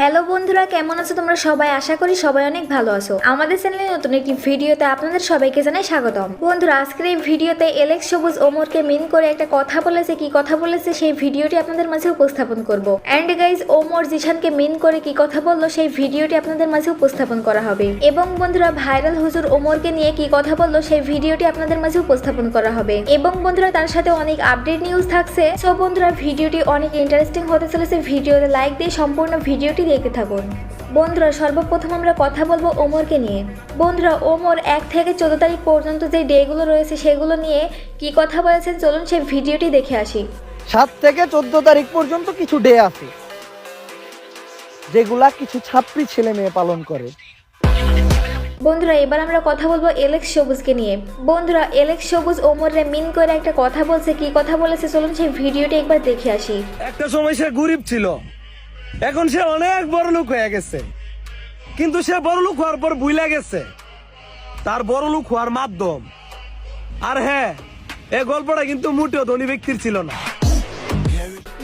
Hello বন্ধুরা, কেমন আছো তোমরা সবাই? আশা করি সবাই অনেক ভালো আছো। আমাদের চ্যানেলে নতুন একটি ভিডিওতে আপনাদের সবাইকে জানাই স্বাগতম। বন্ধুরা, আজকের এই ভিডিওতে এলেক্স সবুজ ওমরকে মিন করে একটা কথা বলেছে। কি কথা বলেছে? সেই ভিডিওটি আপনাদের মাঝে উপস্থাপন করব। অ্যান্ড গাইজ ওমর জিশানকে মিন করে কি কথা বলল? সেই ভিডিওটি আপনাদের মাঝে উপস্থাপন করা হবে। এবং বন্ধুরা, ভাইরাল হুজুর ওমরকে নিয়ে কি কথা বলল? সেই ভিডিওটি আপনাদের মাঝে উপস্থাপন করা হবে। এবং বন্ধুরা, তার সাথে অনেক আপডেট নিউজ থাকছে। সো বন্ধুরা, ভিডিওটি অনেক ইন্টারেস্টিং হতে চলেছে। ভিডিওতে লাইক দিয়ে সম্পূর্ণ ভিডিওটি দেখতে থাকুন। বন্ধুরা সর্বপ্রথম আমরা কথা বলব ওমরকে নিয়ে। বন্ধুরা ওমর এক থেকে চোদ্দ তারিখ পর্যন্ত যে ডেগুলো রয়েছে সেগুলো নিয়ে কি কথা বলেছেন চলুন সেই ভিডিওটি দেখে আসি। সাত থেকে চোদ্দ তারিখ পর্যন্ত কিছু ডে আছে যেগুলা কিছু ছাত্রী ছেলে মেয়ে পালন করে। বন্ধুরা এবার আমরা কথা বলব এলেক্স সবুজকে নিয়ে। বন্ধুরা এলেক্স সবুজ ওমরে মিন করে একটা কথা বলছে কি কথা বলেছে চলুন সেই ভিডিওটি একবার দেখে আসি। একটা সময় সে গরিব ছিল। এখন সে অনেক বড় লোক হয়ে গেছে। কিন্তু সে বড় লোক হওয়ার পর ভুলে গেছে। তার বড় লোক হওয়ার মাধ্যম। আর হ্যাঁ এই গল্পটা কিন্তু মোটেও ধনী ব্যক্তির ছিল না।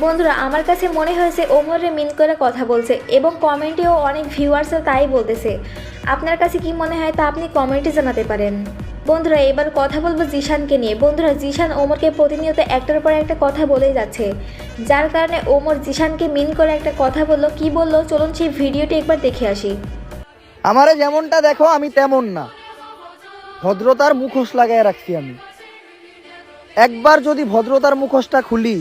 বন্ধুরা, আমার কাছে মনে হয়েছে ওমরে মিন করে কথা বলছে এবং কমেন্টেও অনেক ভিউয়ার্সও তাই বলতেছে। আপনার কাছে কি মনে হয় তা আপনি কমেন্টে জানাতে পারেন। বন্ধুরা, এবার কথা বলব জিশানকে নিয়ে। বন্ধুরা, জিশান ওমরকে প্রতিনিয়ত একটার পর একটা কথা বলেই যাচ্ছে। যার কারণে ওমর জিশানকে মিন করে একটা কথা বলল। কি বলল? চলুন সেই ভিডিওটি একবার দেখে আসি। আমারে যেমনটা দেখো, আমি তেমন না। ভদ্রতার মুখোশ লাগাই রাখছি আমি। একবার যদি ভদ্রতার মুখোশটা খুলি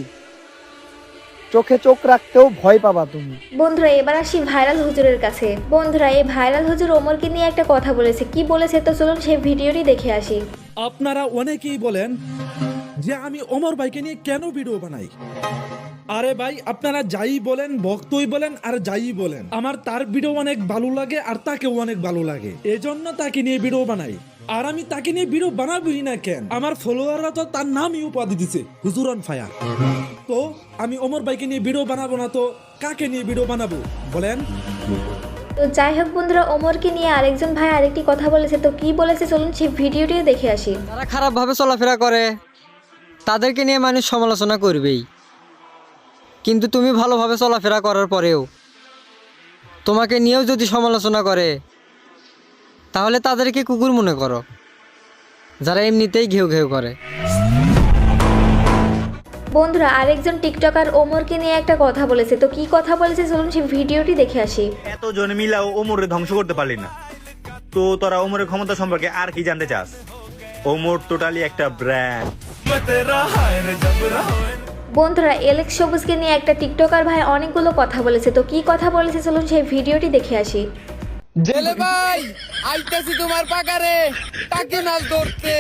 চোখে চোখ রাখতেও ভয় পাবা তুমি। বন্ধুরা এবার আসি ভাইরাল হুজুরের কাছে। বন্ধুরা এই ভাইরাল হুজুর ওমরকে নিয়ে একটা কথা বলেছে। কি বলেছে তো চলুন সেই ভিডিওটি দেখে আসি। আপনারা অনেকেই বলেন যে আমি ওমর ভাইকে নিয়ে কেন ভিডিও বানাই? আরে ভাই আপনারা যাই বলেন ভক্তই বলেন আর যাই বলেন। আমার তার ভিডিও অনেক ভালো লাগে আর তাকেও অনেক ভালো লাগে। এজন্য তাকে নিয়ে ভিডিও বানাই। আর আমি তাকে নিয়ে ভিডিও বানাবই না কেন? আমার ফলোয়াররা তো তার নামই উপাধি দিছে। হুজুর অন ফায়ার তো আমি অমর ভাইকে নিয়ে ভিডিও বানাবো না তো কাকে নিয়ে ভিডিও বানাবো? বলেন। তো যাই হোক বন্ধুরা ওমরকে নিয়ে আরেকজন ভাই আরেকটি কথা বলেছে। তো কি বলেছে চলুন সেই ভিডিওটিও দেখে আসি। যারা খারাপভাবে চলাফেরা করে তাদেরকে নিয়ে মানুষ সমালোচনা করবেই। কিন্তু তুমি ভালোভাবে চলাফেরা করার পরেও তোমাকে নিয়েও যদি সমালোচনা করে তাহলে তাদেরকে কুকুর মনে করো যারা এমনিতেই ঘেউ ঘেউ করে। বন্ধুরা আরেকজন টিকটকার ওমরকে নিয়ে একটা কথা বলেছে। তো কি কথা বলেছে? চলুন সেই ভিডিওটি দেখে আসি। এত জন মিলাও ওমরে ধ্বংস করতে পারলি না। তো তোরা ওমরের ক্ষমতা সম্পর্কে আর কি জানতে চাস? ওমর টোটালি একটা ব্র্যান্ড বন্ধুরা এলেক্স সবুজকে নিয়ে একটা টিকটকার ভাই অনেকগুলো কথা বলেছে। তো কি কথা বলেছে? চলুন সেই ভিডিওটি দেখে আসি। জেলে ভাই তোমার পাকারে। মাছ ধরতে।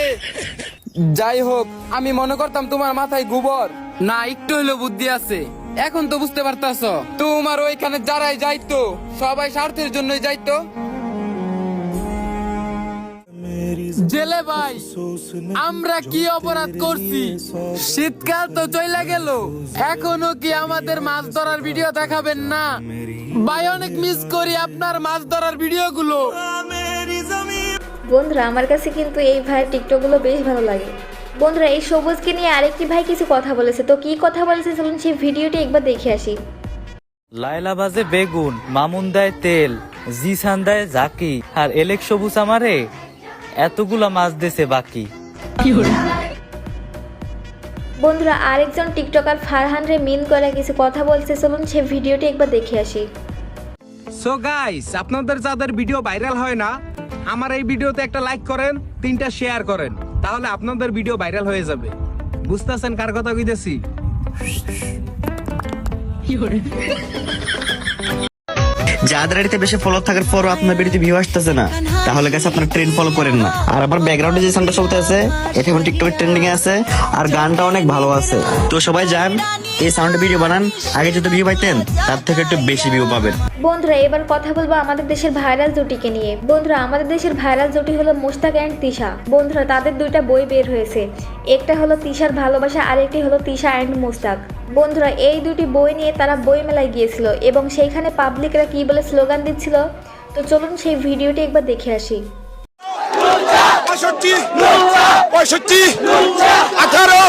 যাই হোক, আমি মনে করতাম তোমার মাথায় গোবর। না, একটু হইল বুদ্ধি আছে। এখন তো বুঝতে পারতাছ। তোমার ওইখানে যারাই যাইতো, সবাই স্বার্থের জন্যই যাইতো। জেলে ভাই, আমরা কি অপরাধ করছি? শীতকাল তো চলে গেল। এখনও কি আমাদের মাছ ধরার ভিডিও দেখাবেন না? ভাই অনেক মিস করি আপনার মাছ ধরার ভিডিও গুলো বন্ধুরা আমার কাছে কিন্তু এই ভাইয়ের টিকটকগুলো বেশ ভালো লাগে। বন্ধুরা এই সবুজকে নিয়ে আরেকটি ভাই কিছু কথা বলেছে। তো কি কথা বলেছে চলুন সেই ভিডিওটি একবার দেখে আসি। লায়লা বাজে বেগুন মামুন দেয় তেল জিসান দেয় জাকি আর এলেক সবুজ আমারে? এতগুলা মাছ দেছে বাকি। বন্ধুরা আরেকজন টিকটকার ফারহান রে মিন করে কিছু কথা বলছে। চলুন সে ভিডিওটি একবার দেখে আসি। সো গাইস আপনাদের যাদের ভিডিও ভাইরাল হয় না, আমার এই ভিডিওতে একটা লাইক করেন, তিনটা শেয়ার করেন, তাহলে আপনাদের ভিডিও ভাইরাল হয়ে যাবে। বুঝতেছেন কার কথা কইতেছি? যাদের এটিতে বেশি ফলো থাকার পরও আপনার ভিডিওতে ভিউ আসতেছে না, তাহলে গেছে আপনার ট্রেন্ড ফলো করেন না। আর আমার ব্যাকগ্রাউন্ডে যে সাউন্ডটা চলতে আছে এটা এখন টিকটকের ট্রেন্ডিং আছে, আর গানটা অনেক ভালো আছে। তো সবাই যান, এই সাউন্ডে ভিডিও বানান, আগে যদি ভিউ পাইতেন, তার থেকে একটু বেশি ভিউ পাবেন। বন্ধুরা, এবার কথা বলব আমাদের দেশের ভাইরাল জুটিকে নিয়ে। বন্ধুরা, আমাদের দেশের ভাইরাল জুটি হলো মুস্তাক অ্যান্ড তিশা। বন্ধুরা, তাদের দুইটা বই বের হয়েছে। একটা হলো তিশার ভালোবাসা আর একটি হলো তিশা অ্যান্ড মুস্তাক বন্ধুরা, এই দুটি বই নিয়ে তারা বইমেলায় গিয়েছিল এবং সেইখানে পাবলিকরা কী বলে স্লোগান দিচ্ছিল? তো চলুন সেই ভিডিওটি একবার দেখে আসি। আঠারো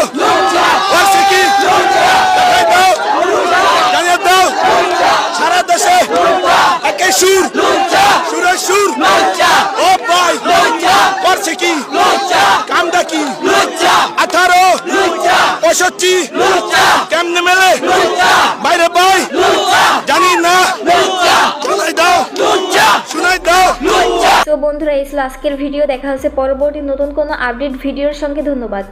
বন্ধুরা এই আজকের ভিডিও দেখা হচ্ছে পরবর্তী নতুন কোনো আপডেট ভিডিওর সঙ্গে। ধন্যবাদ।